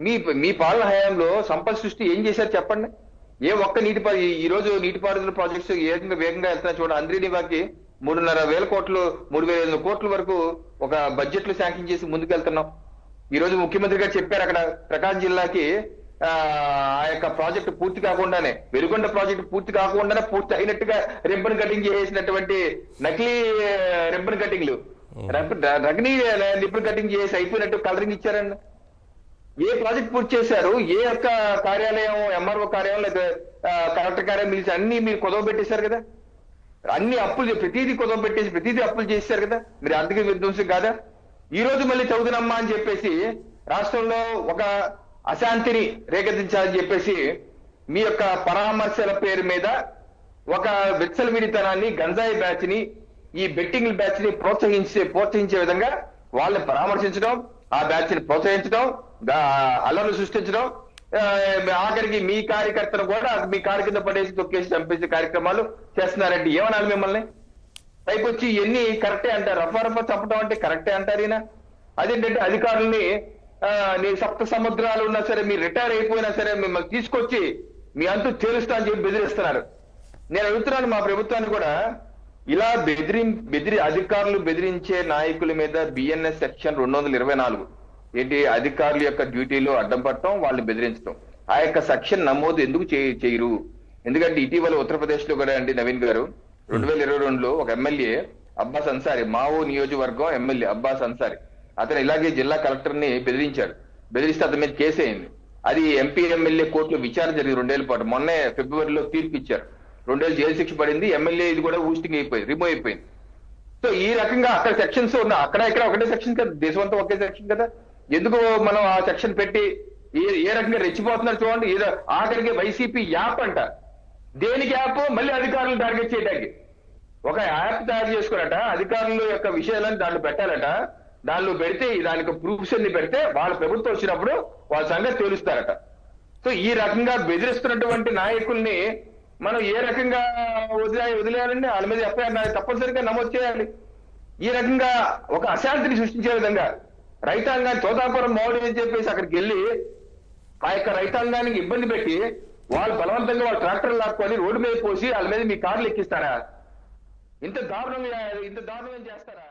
మీ మీ పాలన హయాంలో సంపద సృష్టి ఏం చేశారు చెప్పండి? ఏ ఒక్క నీటి ఈ- రోజు నీటిపారుదల ప్రాజెక్ట్స్ ఏ విధంగా వేగంగా వెళ్తున్నా చూడండి. అంద్రీనివాకి మూడున్నర వేల కోట్లు మూడు వేల కోట్ల వరకు ఒక బడ్జెట్లో శాంక్షన్ చేసి ముందుకెళ్తున్నాం. ఈ రోజు ముఖ్యమంత్రి గారు చెప్పారు అక్కడ ప్రకాశం జిల్లాకి ఆ ఆ యొక్క ప్రాజెక్ట్ పూర్తి కాకుండానే వెలుగొండ ప్రాజెక్ట్ పూర్తి కాకుండానే పూర్తి అయినట్టుగా రిబ్బన్ కటింగ్ చేసినటువంటి నకిలీ రిబ్బన్ కటింగ్లు. రగ్ని రిబ్బన్ కటింగ్ చేసి అయిపోయినట్టు కలరింగ్ ఇచ్చారండి. ఏ ప్రాజెక్ట్ పూర్తి చేశారు? ఏ యొక్క కార్యాలయం ఎంఆర్ఓ కార్యాలయం లేదా కలెక్టర్ కార్యాలయం పిలిచి అన్ని మీరు కుదవ పెట్టేశారు కదా? అన్ని అప్పులు ప్రతిదీ కుదవ పెట్టేసి ప్రతిదీ అప్పులు చేశారు కదా? మీరు ఆర్థిక విధ్వంసం కాదా? ఈ రోజు మళ్ళీ చదువునమ్మా అని చెప్పేసి రాష్ట్రంలో ఒక అశాంతిని రేకెత్తించాలని చెప్పేసి మీ యొక్క పరామర్శల పేరు మీద ఒక విచ్చలవిడితనాన్ని గంజాయి బ్యాచ్ని ఈ బెట్టింగ్ బ్యాచ్ని ప్రోత్సహించే ప్రోత్సహించే విధంగా వాళ్ళని పరామర్శించడం ఆ బ్యాచ్ని ప్రోత్సహించడం అల్లర్లు సృష్టించడం ఆఖరికి మీ కార్యకర్తను కూడా మీ కారు కింద పడేసి తొక్కేసి చంపేసే కార్యక్రమాలు చేస్తున్నారంటే ఏమనాలి మిమ్మల్ని? పైకి వచ్చి ఎన్ని కరెక్టే అంటారు? రఫా రఫా చంపడం అంటే కరెక్టే అంటారు ఈయన? అదేంటంటే అధికారుల్ని నీ సప్త సముద్రాలు ఉన్నా సరే మీరు రిటైర్ అయిపోయినా సరే మిమ్మల్ని తీసుకొచ్చి మీ అంతు తేలుస్తా అని చెప్పి బెదిరిస్తున్నారు. నేను అడుగుతున్నాను మా ప్రభుత్వాన్ని కూడా ఇలా బెదిరి బెదిరి అధికారులు బెదిరించే నాయకుల మీద బిఎన్ఎస్ సెక్షన్ రెండు వందల ఇరవై నాలుగు ఏంటి అధికారుల యొక్క డ్యూటీలో అడ్డం పట్టడం వాళ్ళని బెదిరించడం. ఆ యొక్క సెక్షన్ నమోదు ఎందుకు చేయ- చేయరు? ఎందుకంటే ఇటీవల ఉత్తరప్రదేశ్లో కూడా అండి నవీన్ గారు రెండు వేల ఇరవై రెండులో ఒక ఎమ్మెల్యే అబ్బాస్ అన్సారి మావో నియోజకవర్గం ఎమ్మెల్యే అబ్బాస్ అన్సారి అతను ఇలాగే జిల్లా కలెక్టర్ని బెదిరించాడు. బెదిరిస్తే అతని మీద కేసు అయింది. అది ఎంపీ ఎమ్మెల్యే కోర్టులో విచారణ జరిగింది రెండేళ్ళ పాటు. మొన్నే ఫిబ్రవరిలో తీర్పు ఇచ్చారు. రెండేళ్ళు జైలు శిక్ష పడింది ఎమ్మెల్యే ఇది కూడా ఊస్టింగ్ అయిపోయింది రిమూవ్ అయిపోయింది. సో ఈ రకంగా అక్కడ సెక్షన్స్ ఉన్న అక్కడ ఇక్కడ ఒకటే సెక్షన్ కదా దేశం అంతా ఒకే సెక్షన్ కదా. ఎందుకు మనం ఆ సెక్షన్ పెట్టి ఏ ఏ రకంగా రెచ్చిపోతున్నారు చూడండి ఏదో ఆఖరికి వైసీపీ యాప్ అంట. దేనికి యాప్? మళ్ళీ అధికారులు టార్గెట్ చేయడానికి ఒక యాప్ తయారు చేసుకున్నట అధికారుల యొక్క విషయాలను దాంట్లో పెట్టాలట. దానిలో పెడితే దానికి ప్రూఫ్స్ అన్ని పెడితే వాళ్ళ ప్రభుత్వం వచ్చినప్పుడు వాళ్ళ సంగతి తేలుస్తారట. సో ఈ రకంగా బెదిరిస్తున్నటువంటి నాయకుల్ని మనం ఏ రకంగా వదిలే వదిలేయాలండి వాళ్ళ మీద ఎఫ్ఐఆర్ తప్పనిసరిగా నమోదు చేయాలి. ఈ రకంగా ఒక అశాంతిని సృష్టించే విధంగా రైతాంగాన్ని తోతాపురం మౌడి అని చెప్పేసి అక్కడికి వెళ్ళి ఆ యొక్క రైతాంగానికి ఇబ్బంది పెట్టి వాళ్ళు బలవంతంగా వాళ్ళు ట్రాక్టర్ లాక్కొని రోడ్డు మీద పోసి వాళ్ళ మీద మీ కార్లు ఎక్కిస్తారా? ఇంత దారుణంగా ఇంత దారుణం చేస్తారా?